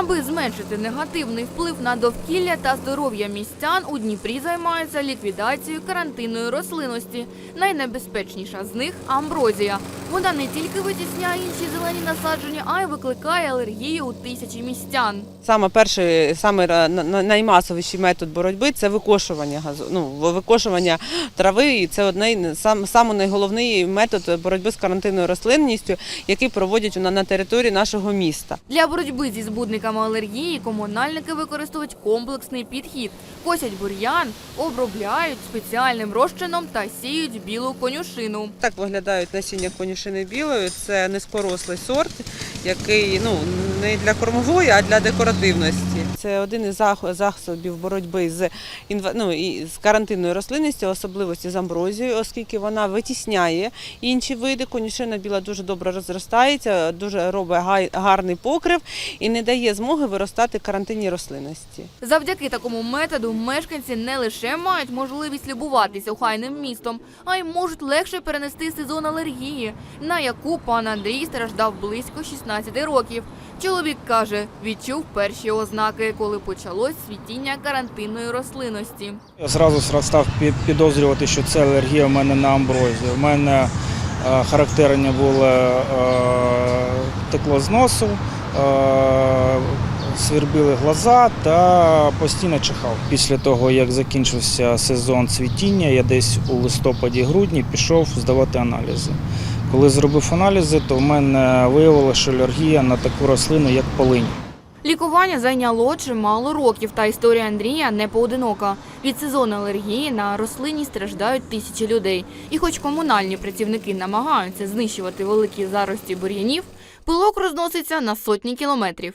Аби зменшити негативний вплив на довкілля та здоров'я містян, у Дніпрі займаються ліквідацією карантинної рослинності. Найнебезпечніша з них амброзія. Вона не тільки витісняє інші зелені насадження, а й викликає алергію у тисячі містян. Саме перший, саме наймасовіший метод боротьби це викошування газу, ну, викошування трави. І це одне сам, саме найголовний метод боротьби з карантинною рослинністю, який проводять на, на території нашого міста. Для боротьби зі збудниками алергії комунальники використовують комплексний підхід. Косять бур'ян, обробляють спеціальним розчином та сіють білу конюшину. Так виглядають насіння конюшини білої. Це неспорослий сорт, який ну не для кормової, а для декоративності. Це один із засобів боротьби з ну, з карантинною рослинністю, особливості з амброзією, оскільки вона витісняє інші види. Конюшина біла дуже добре розростається, дуже робить гарний покрив і не дає змоги виростати карантинній рослинності. Завдяки такому методу мешканці не лише мають можливість любуватися охайним містом, а й можуть легше перенести сезон алергії, на яку пан Андрій страждав близько 16 років. Чоловік каже, відчув перші ознаки, коли почалось світіння карантинної рослинності. Я зразу став підозрювати, що це алергія в мене на амброзію. У мене е, характерні були е, текло з носу, е, свербіли глаза та постійно чихав. Після того, як закінчився сезон цвітіння, я десь у листопаді-грудні пішов здавати аналізи. Коли зробив аналізи, то в мене виявилося, що алергія на таку рослину, як полинь. Лікування зайняло чимало років, та історія Андрія не поодинока. Від сезону алергії на рослині страждають тисячі людей. І хоч комунальні працівники намагаються знищувати великі зарості бур'янів, пилок розноситься на сотні кілометрів.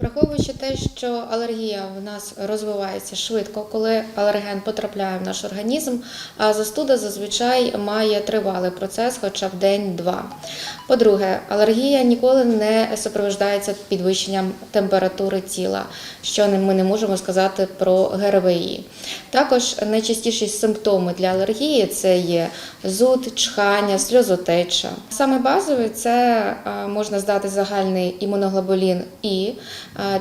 Враховуючи те, що алергія в нас розвивається швидко, коли алерген потрапляє в наш організм, а застуда зазвичай має тривалий процес, хоча б день-два. По-друге, алергія ніколи не супроводжується підвищенням температури тіла, що ми не можемо сказати про ГРВІ. Також найчастіші симптоми для алергії це є зуд, чхання, сльозотеча. Саме базовий це можна здати загальний імуноглобулін І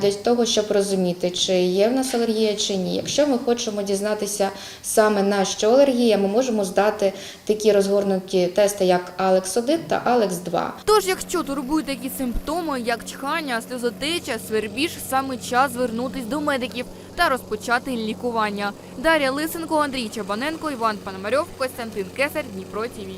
для того, щоб розуміти, чи є в нас алергія чи ні. Якщо ми хочемо дізнатися саме на що алергія, ми можемо здати такі розгорнуті тести, як Алекс 1 та Алекс 2. Тож, якщо турбують такі симптоми, як чхання, сльозотеча, свербіж, саме час звернутись до медиків та розпочати лікування. Дар'я Лисенко, Андрій Чабаненко, Іван Пономарьов, Костянтин Кесар, Дніпро ТІВІ.